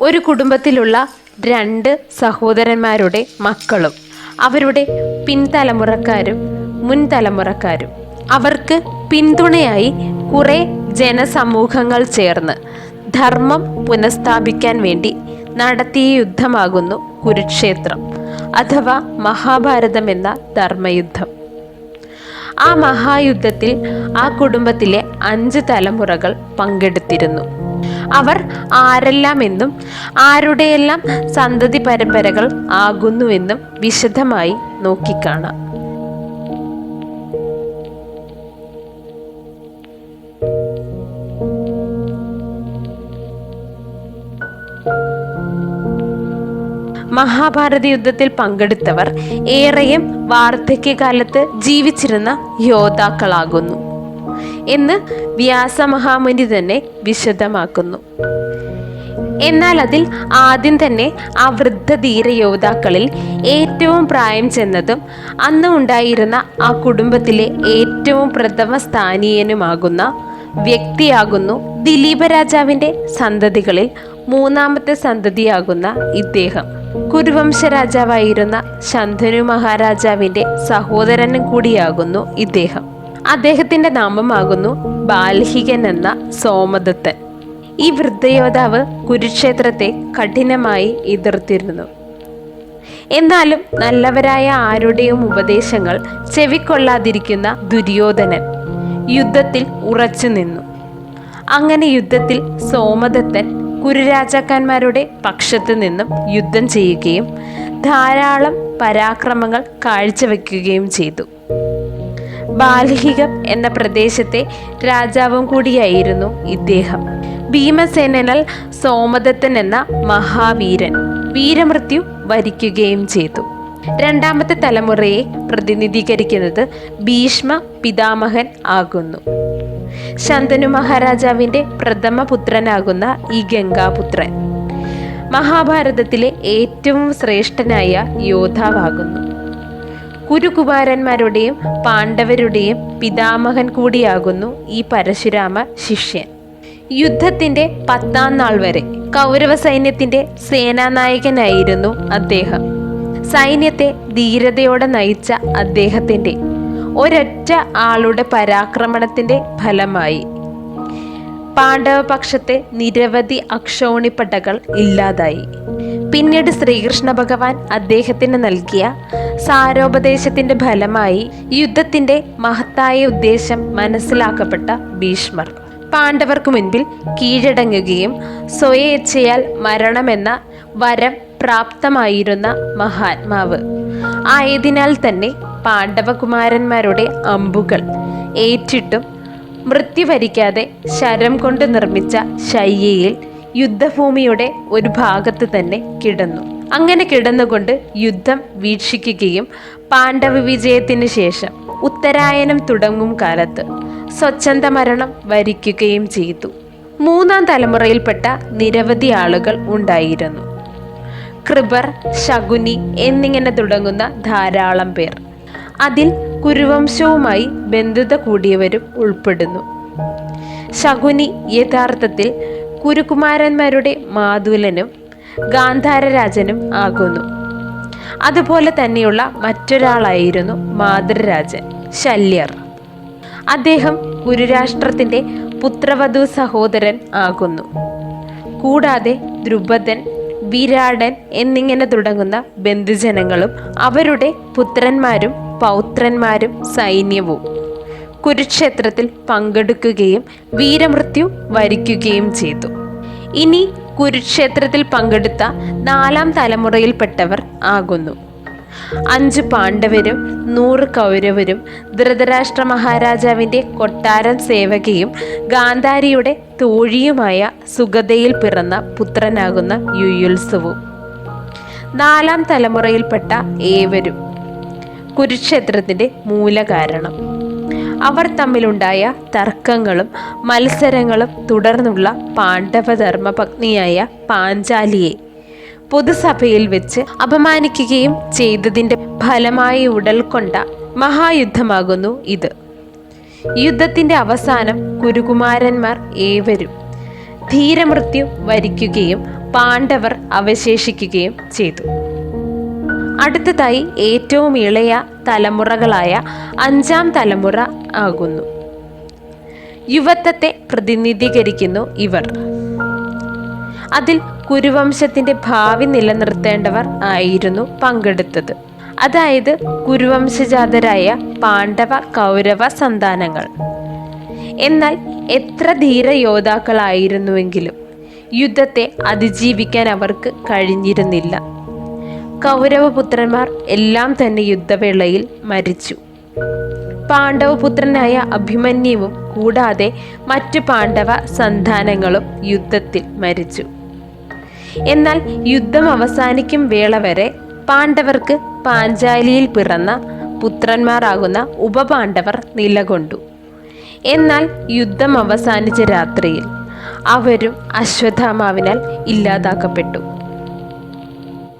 ഒരു കുടുംബത്തിലുള്ള രണ്ട് സഹോദരന്മാരുടെ മക്കളും അവരുടെ പിൻതലമുറക്കാരും മുൻതലമുറക്കാരും. അവർക്ക് പിന്തുണയായി കുറെ ജനസമൂഹങ്ങൾ ചേർന്ന് ധർമ്മം പുനഃസ്ഥാപിക്കാൻ വേണ്ടി നടത്തിയ യുദ്ധമാകുന്നു കുരുക്ഷേത്രം അഥവാ മഹാഭാരതം എന്ന ധർമ്മയുദ്ധം. ആ മഹായുദ്ധത്തിൽ ആ കുടുംബത്തിലെ അഞ്ച് തലമുറകൾ പങ്കെടുത്തിരുന്നു. അവർ ആരെല്ലാം എന്നും ആരുടെയെല്ലാം സന്തതി പരമ്പരകൾ ആകുന്നുവെന്നും വിശദമായി നോക്കിക്കാണാം. മഹാഭാരത യുദ്ധത്തിൽ പങ്കെടുത്തവർ ഏറെയും വാർദ്ധക്യകാലത്ത് ജീവിച്ചിരുന്ന യോദ്ധാക്കളാകുന്നു. എന്ന് വ്യാസമഹാമുനി തന്നെ വിശദമാക്കുന്നു. എന്നാൽ അതിൽ ആദ്യം തന്നെ ആ വൃദ്ധ ധീര യോദ്ധാക്കളിൽ ഏറ്റവും പ്രായം ചെന്നതും അന്ന് ഉണ്ടായിരുന്ന ആ കുടുംബത്തിലെ ഏറ്റവും പ്രഥമ സ്ഥാനീയനുമാകുന്ന വ്യക്തിയാകുന്നു ദിലീപ രാജാവിന്റെ സന്തതികളിൽ മൂന്നാമത്തെ സന്തതിയാകുന്ന ഇദ്ദേഹം. കുരുവംശ രാജാവായിരുന്ന ശന്തനു മഹാരാജാവിന്റെ സഹോദരനും കൂടിയാകുന്നു ഇദ്ദേഹം. അദ്ദേഹത്തിന്റെ നാമമാകുന്നു ബാൽഹികൻ എന്ന സോമദത്തൻ. ഈ വൃദ്ധയോദ്ധാവ് കുരുക്ഷേത്രത്തെ കഠിനമായി എതിർത്തിരുന്നു. എന്നാലും നല്ലവരായ ആരുടെയും ഉപദേശങ്ങൾ ചെവിക്കൊള്ളാതിരിക്കുന്ന ദുര്യോധനൻ യുദ്ധത്തിൽ ഉറച്ചു നിന്നു. അങ്ങനെ യുദ്ധത്തിൽ സോമദത്തൻ കുരുരാജാക്കന്മാരുടെ പക്ഷത്ത് നിന്നും യുദ്ധം ചെയ്യുകയും ധാരാളം പരാക്രമങ്ങൾ കാഴ്ചവെക്കുകയും ചെയ്തു. ബാൽഹികം എന്ന പ്രദേശത്തെ രാജാവും കൂടിയായിരുന്നു ഇദ്ദേഹം. ഭീമസേനനാൽ സോമദത്തൻ എന്ന മഹാവീരൻ വീരമൃത്യു വരിക്കുകയും ചെയ്തു. രണ്ടാമത്തെ തലമുറയെ പ്രതിനിധീകരിക്കുന്നത് ഭീഷ്മ പിതാമഹൻ ആകുന്നു. ശന്തനു മഹാരാജാവിന്റെ പ്രഥമ പുത്രനാകുന്ന ഈ ഗംഗാപുത്രൻ മഹാഭാരതത്തിലെ ഏറ്റവും ശ്രേഷ്ഠനായ യോദ്ധാവാകുന്നു. കുരുകുമാരന്മാരുടെയും പാണ്ഡവരുടെയും പിതാമഹൻ കൂടിയാകുന്നു ഈ പരശുരാമ ശിഷ്യൻ. യുദ്ധത്തിന്റെ പത്താം നാൾ വരെ കൗരവ സൈന്യത്തിന്റെ സേനാനായകനായിരുന്നു അദ്ദേഹം. സൈന്യത്തെ ധീരതയോടെ നയിച്ച അദ്ദേഹത്തിന്റെ ഒരൊറ്റ ആളുടെ പരാക്രമണത്തിന്റെ ഫലമായി. പാണ്ഡവപക്ഷത്തെ നിരവധി അക്ഷോണിപ്പടകൾ ഇല്ലാതായി. പിന്നീട് ശ്രീകൃഷ്ണ ഭഗവാൻ അദ്ദേഹത്തിന് നൽകിയ സാരോപദേശത്തിന്റെ ഫലമായി യുദ്ധത്തിന്റെ മഹത്തായ ഉദ്ദേശം മനസ്സിലാക്കപ്പെട്ട ഭീഷ്മർ. പാണ്ഡവർക്ക് മുൻപിൽ കീഴടങ്ങുകയും സ്വയേച്ഛയാൽ മരണമെന്ന വരം പ്രാപ്തമായിരുന്ന മഹാത്മാവ്. ആയതിനാൽ തന്നെ പാണ്ഡവകുമാരന്മാരുടെ അമ്പുകൾ ഏറ്റിട്ടും മൃത്യു വരിക്കാതെ ശരം കൊണ്ട് നിർമ്മിച്ച ശയ്യയിൽ യുദ്ധഭൂമിയുടെ ഒരു ഭാഗത്ത് തന്നെ കിടന്നു. അങ്ങനെ കിടന്നുകൊണ്ട് യുദ്ധം വീക്ഷിക്കുകയും പാണ്ഡവ വിജയത്തിന് ശേഷം ഉത്തരായനം തുടങ്ങും കാലത്ത് സ്വച്ഛന്ത മരണം വരിക്കുകയും ചെയ്തു. മൂന്നാം തലമുറയിൽപ്പെട്ട നിരവധി ആളുകൾ ഉണ്ടായിരുന്നു. കൃപർ ശകുനി എന്നിങ്ങനെ തുടങ്ങുന്ന ധാരാളം പേർ. അതിൽ കുരുവംശവുമായി ബന്ധുത കൂടിയവരും ഉൾപ്പെടുന്നു. ശകുനി യഥാർത്ഥത്തിൽ കുരുകുമാരന്മാരുടെ മാതുലനും ഗാന്ധാരരാജനും ആകുന്നു. അതുപോലെ തന്നെയുള്ള മറ്റൊരാളായിരുന്നു മാതൃരാജൻ ശല്യർ. അദ്ദേഹം കുരുരാഷ്ട്രത്തിന്റെ പുത്രവധു സഹോദരൻ ആകുന്നു. കൂടാതെ ദ്രുപദൻ വിരാടൻ എന്നിങ്ങനെ തുടങ്ങുന്ന ബന്ധുജനങ്ങളും അവരുടെ പുത്രന്മാരും പൗത്രന്മാരും സൈന്യവും. കുരുക്ഷേത്രത്തിൽ പങ്കെടുക്കുകയും വീരമൃത്യു വരിക്കുകയും ചെയ്തു. ഇനി കുരുക്ഷേത്രത്തിൽ പങ്കെടുത്ത നാലാം തലമുറയിൽപ്പെട്ടവർ ആകുന്നു. അഞ്ച് പാണ്ഡവരും നൂറ് കൗരവരും ധൃതരാഷ്ട്ര മഹാരാജാവിന്റെ കൊട്ടാരം സേവകയും ഗാന്ധാരിയുടെ തോഴിയുമായ സുഗതയിൽ പിറന്ന പുത്രനാകുന്ന യുയുത്സവും. നാലാം തലമുറയിൽപ്പെട്ട ഏവരും കുരുക്ഷേത്രത്തിന്റെ മൂലകാരണം. അവർ തമ്മിലുണ്ടായ തർക്കങ്ങളും മത്സരങ്ങളും തുടർന്നുള്ള പാണ്ഡവധർമ്മ പത്നിയായ പാഞ്ചാലിയെ പൊതുസഭയിൽ വെച്ച് അപമാനിക്കുകയും ചെയ്തതിന്റെ ഫലമായി ഉടൽക്കൊണ്ട മഹായുദ്ധമാകുന്നു ഇത്. യുദ്ധത്തിന്റെ അവസാനം കുരുകുമാരന്മാർ ഏവരും ധീരമൃത്യു വരിക്കുകയും പാണ്ഡവർ അവശേഷിക്കുകയും ചെയ്തു. അടുത്തതായി ഏറ്റവും ഇളയ തലമുറകളായ അഞ്ചാം തലമുറ ആകുന്നു. യുവത്വത്തെ പ്രതിനിധീകരിക്കുന്നു ഇവർ. അതിൽ കുരുവംശത്തിന്റെ ഭാവി നിലനിർത്തേണ്ടവർ ആയിരുന്നു പങ്കെടുത്തത്. അതായത് കുരുവംശജാതരായ പാണ്ഡവ കൗരവ സന്താനങ്ങൾ. എന്നാൽ എത്ര ധീര യോദ്ധാക്കളായിരുന്നുവെങ്കിലും യുദ്ധത്തെ അതിജീവിക്കാൻ അവർക്ക് കഴിഞ്ഞിരുന്നില്ല. കൗരവപുത്രന്മാർ എല്ലാം തന്നെ യുദ്ധവേളയിൽ മരിച്ചു. പാണ്ഡവപുത്രനായ അഭിമന്യുവും കൂടാതെ മറ്റു പാണ്ഡവ സന്താനങ്ങളും യുദ്ധത്തിൽ മരിച്ചു. എന്നാൽ യുദ്ധം അവസാനിക്കും വേള വരെ പാണ്ഡവർക്ക് പാഞ്ചാലിയിൽ പിറന്ന പുത്രന്മാരാകുന്ന ഉപപാണ്ഡവർ നിലകൊണ്ടു. എന്നാൽ യുദ്ധം അവസാനിച്ച രാത്രിയിൽ അവരും അശ്വത്ഥാമാവിനാൽ ഇല്ലാതാക്കപ്പെട്ടു.